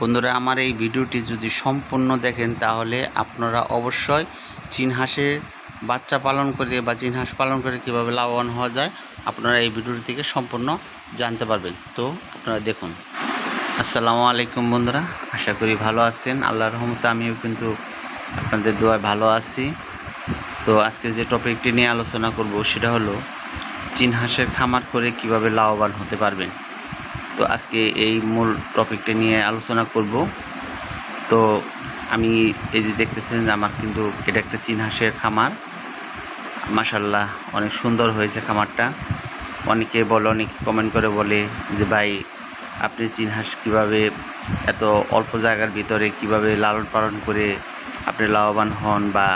বন্ধুরা, আমার এই ভিডিওটি যদি সম্পূর্ণ দেখেন, তাহলে আপনারা অবশ্যই চীন হাঁসের বাচ্চা পালন করে বা চীন হাঁস পালন করে কীভাবে লাভবান হওয়া যায়, আপনারা এই ভিডিওটি থেকে সম্পূর্ণ জানতে পারবেন। তো আপনারা দেখুন। আসসালামু আলাইকুম বন্ধুরা, আশা করি ভালো আছেন। আল্লাহর রহমতে আমিও কিন্তু আপনাদের দোয়ায় ভালো আছি। তো আজকে যে টপিকটি নিয়ে আলোচনা করব, সেটা হলো চীন হাঁসের খামার করে কীভাবে লাভবান হতে পারবেন। তো আজকে এই মূল টপিকটা নিয়ে আলোচনা করব। তো আমি এই যে দেখতেছেন যে আমার কিন্তু এটা একটা চীন খামার। মাসাল্লাহ অনেক সুন্দর হয়েছে খামারটা। অনেকে বলে, অনেকে কমেন্ট করে বলে যে, ভাই, আপনি চীন হাঁস কীভাবে এত অল্প জায়গার ভিতরে কীভাবে লালন পালন করে আপনি লাভবান হন? বা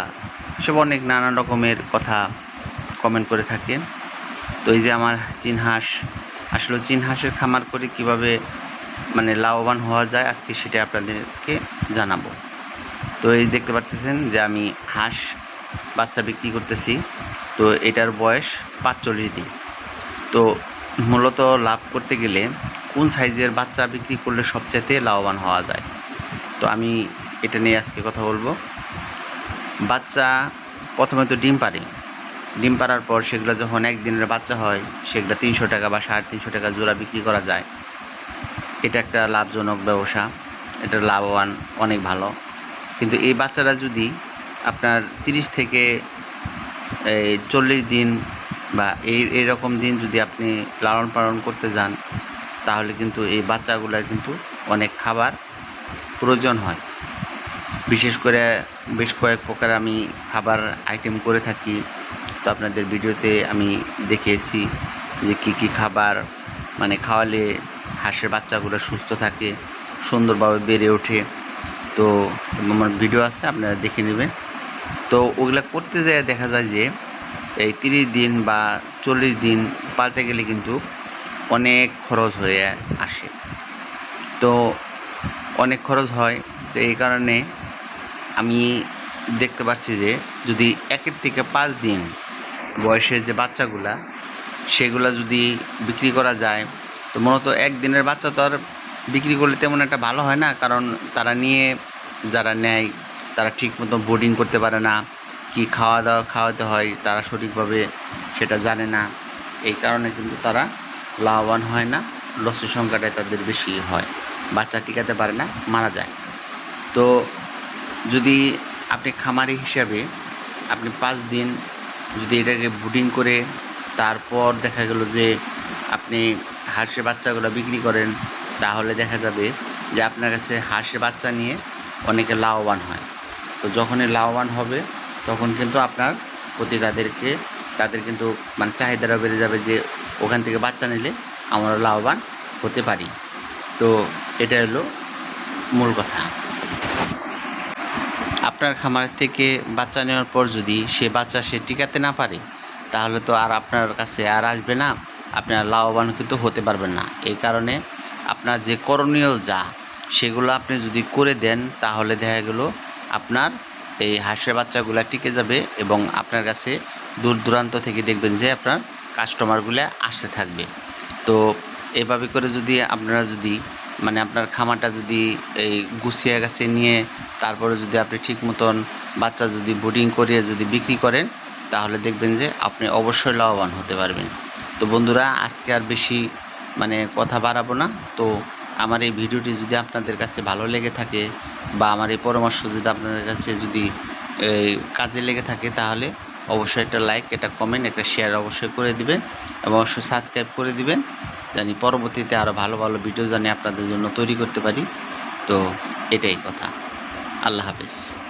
সব অনেক নানান রকমের কথা কমেন্ট করে থাকেন। তো এই যে আমার চীন আসলে চীন হাঁসের খামার করে কীভাবে মানে লাভবান হওয়া যায়, আজকে সেটা আপনাদেরকে জানাব। তো এই দেখতে পাচ্ছেন যে আমি হাঁস বাচ্চা বিক্রি করতেছি। তো এটার বয়স পাঁচচল্লিশ দিন। তো মূলত লাভ করতে গেলে কোন সাইজের বাচ্চা বিক্রি করলে সবচেয়ে লাভবান হওয়া যায়? তো আমি এটা নিয়ে আজকে কথা বলব। বাচ্চা প্রথমে তো ডিম পারে ডিম পাড়ার পর সেগুলো যখন একদিনের বাচ্চা হয়, সেগুলো তিনশো টাকা বা সাড়ে তিনশো টাকা জোড়া বিক্রি করা যায়। এটা একটা লাভজনক ব্যবসা। এটা লাভবান, অনেক ভালো। কিন্তু এই বাচ্চারা যদি আপনার তিরিশ থেকে চল্লিশ দিন বা এই এরকম দিন যদি আপনি লালন পালন করতে যান, তাহলে কিন্তু এই বাচ্চাগুলোর কিন্তু অনেক খাবার প্রয়োজন হয়। বিশেষ করে বেশ কয়েক প্রকার আমি খাবার আইটেম করে থাকি। তো আপনাদের ভিডিওতে আমি দেখিয়েছি যে কী কী খাবার মানে খাওয়ালে হাঁসের বাচ্চাগুলো সুস্থ থাকে, সুন্দরভাবে বেড়ে ওঠে। তো আমার ভিডিও আছে, আপনারা দেখে নেবেন। তো ওগুলা করতে যেয়ে দেখা যায় যে এই তিরিশ দিন বা চল্লিশ দিন পালতে গেলে কিন্তু অনেক খরচ হয়ে আসে। তো অনেক খরচ হয়, তো এই কারণে আমি দেখতে পাচ্ছি যে যদি একের থেকে পাঁচ দিন বয়সের যে বাচ্চাগুলা, সেগুলা যদি বিক্রি করা যায়, তো মূলত একদিনের বাচ্চা তো আর বিক্রি করলে তেমন একটা ভালো হয় না, কারণ তারা নিয়ে যারা নেয়, তারা ঠিক মতো বোর্ডিং করতে পারে না, কি খাওয়া দাওয়া খাওয়াতে হয় তারা সঠিকভাবে সেটা জানে না। এই কারণে কিন্তু তারা লাভবান হয় না লসের সংখ্যাটাই তাদের বেশি হয়, বাচ্চা টিকাতে পারে না, মারা যায়। তো যদি আপনি খামারি হিসাবে আপনি পাঁচ দিন যদি এটাকে বুটিং করে তারপর দেখা গেল যে আপনি হাঁসের বাচ্চাগুলো বিক্রি করেন, তাহলে দেখা যাবে যে আপনার কাছে হাঁসের বাচ্চা নিয়ে অনেকে লাভবান হয়। তো যখনই লাভবান হবে, তখন কিন্তু আপনার প্রতি তাদেরকে, তাদের কিন্তু মানে চাহিদাটা বেড়ে যাবে যে ওখান থেকে বাচ্চা নিলে আমরা লাভবান হতে পারি। তো এটা হলো মূল কথা। আপনার খামার থেকে বাচ্চা নেওয়ার পর যদি সে বাচ্চা সে টিকাতে না পারে, তাহলে তো আর আপনার কাছে আর আসবে না। আপনার লাভবান কিন্তু হতে পারবেন না। এই কারণে আপনার যে করণীয় যা, সেগুলো আপনি যদি করে দেন, তাহলে দেখা গেল আপনার এই হাঁসের বাচ্চাগুলো টিকে যাবে এবং আপনার কাছে দূর দূরান্ত থেকে দেখবেন যে আপনার কাস্টমারগুলো আসতে থাকবে। তো এভাবে করে যদি আপনারা যদি মানে আপনার খামারটা যদি এই গুছিয়ে গাছে নিয়ে তারপরে যদি আপনি ঠিক মতন বাচ্চা যদি বোর্ডিং করিয়ে যদি বিক্রি করেন, তাহলে দেখবেন যে আপনি অবশ্যই লাভবান হতে পারবেন। তো বন্ধুরা, আজকে আর বেশি মানে কথা বাড়াবো না। তো আমার এই ভিডিওটি যদি আপনাদের কাছে ভালো লেগে থাকে বা আমার এই পরামর্শ যদি আপনাদের কাছে যদি কাজে লেগে থাকে, তাহলে অবশ্যই একটা লাইক একটা কমেন্ট একটা শেয়ার অবশ্যই করে দিবেন এবং অবশ্যই সাবস্ক্রাইব করে দিবেন। জানি পরবর্তীতে আরও ভালো ভালো ভিডিও জানি আপনাদের জন্য তৈরি করতে পারি। তো এটাই কথা। আল্লাহ হাফিজ।